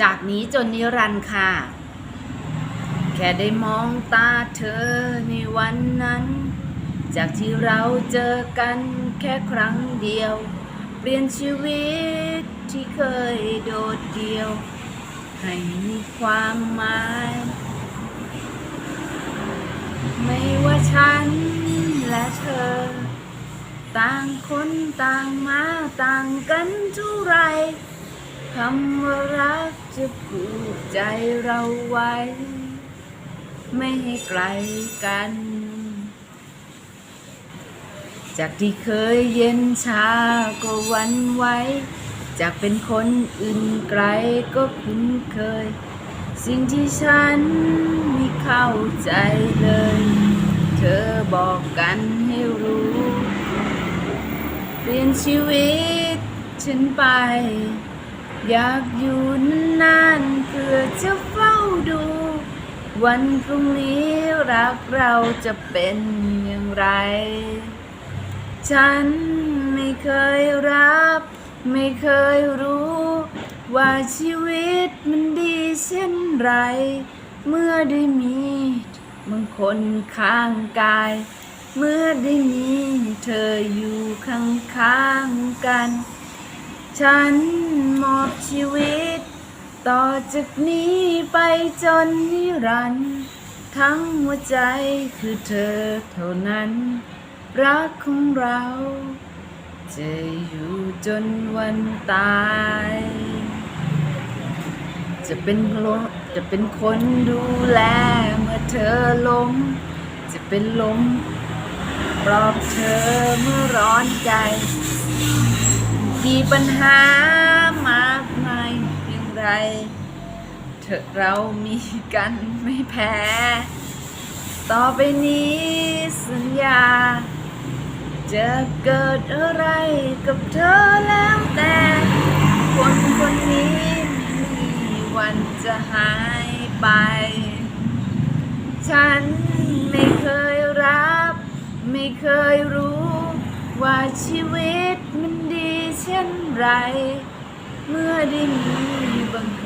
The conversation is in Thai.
จากนี้จนนิรันดร์ค่ะ แค่ได้มองตาเธอในวันนั้น จากที่เราเจอกันแค่ครั้งเดียว เปลี่ยนชีวิตที่เคยโดดเดี่ยว ให้มีความหมาย ไม่ว่าฉันและเธอ ต่างคนต่างมาต่างกันเท่าไร คำว่ารักจะผูกใจเราไว้ ไม่ให้ไกลกัน จากที่เคยเย็นชาก็วันไหวจากเป็นคนอื่นไกลก็คุ้นเคย สิ่งที่ฉันไม่เข้าใจเลย เธอบอกกันให้รู้ เปลี่ยนชีวิตฉันไป อยากอยู่นานๆเพื่อจะเฝ้าดู วันพรุ่งนี้รักเราจะเป็นอย่างไร ฉันไม่เคยรับ ไม่เคยรู้ ว่าชีวิตมันดีเช่นไร เมื่อได้มีบางคนข้างกาย เมื่อได้มีเธออยู่ข้างๆกัน ฉันม ชีวิต ต่อจากนี้ไปจนนิรันดร์ทั้งหัวใจคือเธอเท่านั้น รักของเรา จะอยู่จนวันตาย จะเป็นลมจะเป็นคนดูแลเมื่อเธอล้มจะเป็นลมปลอบเธอเมื่อร้อนใจ มีปัญหา ร เถอะเรามีกันไม่แพ้ ต่อไปนี้สัญญา จะเกิดอะไรกับเธอแล้วแต่ คนคนนี้ไม่มีวันจะหายไป ฉันไม่เคยรับ ไม่เคยรู้ว่าชีวิตมันดีเช่นไร เมื่อได้มี